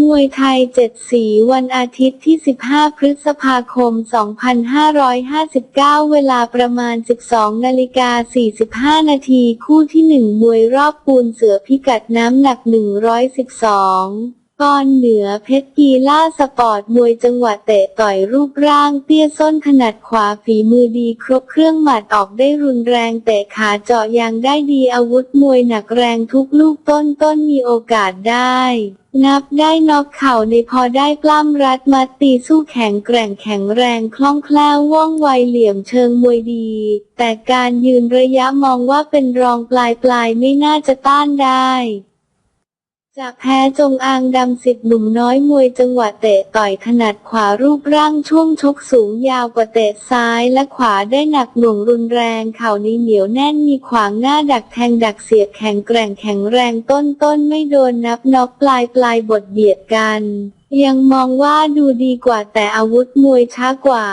มวยไทยเจ็ดสีวันอาทิตย์ที่ 15 พฤษภาคม 2559 เวลาประมาณ 12 นาฬิกา 45 นาที คู่ที่ 1 มวยรอบปูนเสือพิกัดน้ำหนัก 112 ปอนเหนือเพชรกีล่าสปอร์ตมวยจังหวะเตะต่อยรูปร่างเตี้ยส้นถนัดขวาฝีมือดีครบเครื่องหมัดออกได้รุนแรงเตะขาเจาะยางได้ดีอาวุธมวยหนักแรงทุกลูกต้นต้นมีโอกาสได้ นับได้นอกเข่าในพอได้ปล้ำรัดมัดตีสู้แข็งแกร่งแข็งแรงคล่องแคล่วว่องไวเหลี่ยมเชิงมวยดี แต่การยืนระยะมองว่าเป็นรองปลายปลายไม่น่าจะต้านได้ จากแพ้จงอางดำสิทธิ์หนุ่มน้อยมวยจังหวะเตะต่อยถนัดขวารูปร่างช่วงชกสูงยาวกว่าเตะซ้ายและขวาได้หนักหน่วงรุนแรงเข่านี้เหนียวแน่นมีขวางหน้าดักแทงดักเสียบแข็งแกร่งแข็งแรงต้นต้นไม่โดนนับน็อกปลายปลายบทเบียดกัน ยังมองว่าดูดีกว่าแต่อาวุธมวยช้ากว่า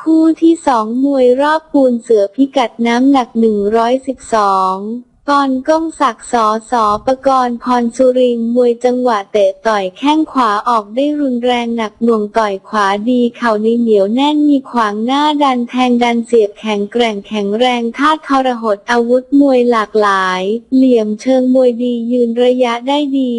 คู่ที่สองมวยรอบปูนเสือพิกัดน้ำหนัก 112 กรก้องศักดิ์สอสอประกรณ์พรสุรินมวยจังหวะเตะต่อยแข้งขวาออกได้รุนแรงหนักหน่วงต่อยขวาดีเข่าในเหนียวแน่นมีขวางหน้าดันแทงดันเสียบแข็งแกร่งแข็งแรงท่าทรหดอาวุธมวยหลากหลาย เหลี่ยมเชิงมวยดียืนระยะได้ดี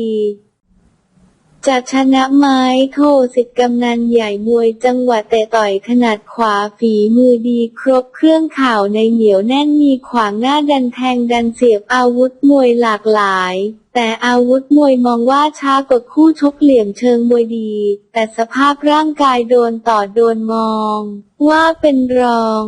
จะชนะไม้โทสิทธิ์กำนันใหญ่มวยจังหวะเตะต่อยขนาดขวาฝีมือดีครบเครื่องข่าวในเหนียวแน่นมีขวางหน้าดันแทงดันเสียบอาวุธมวยหลากหลาย แต่อาวุธมวยมองว่าช้ากว่าคู่ชกเหลี่ยมเชิงมวยดี แต่สภาพร่างกายโดนต่อโดนมอง ว่าเป็นรอง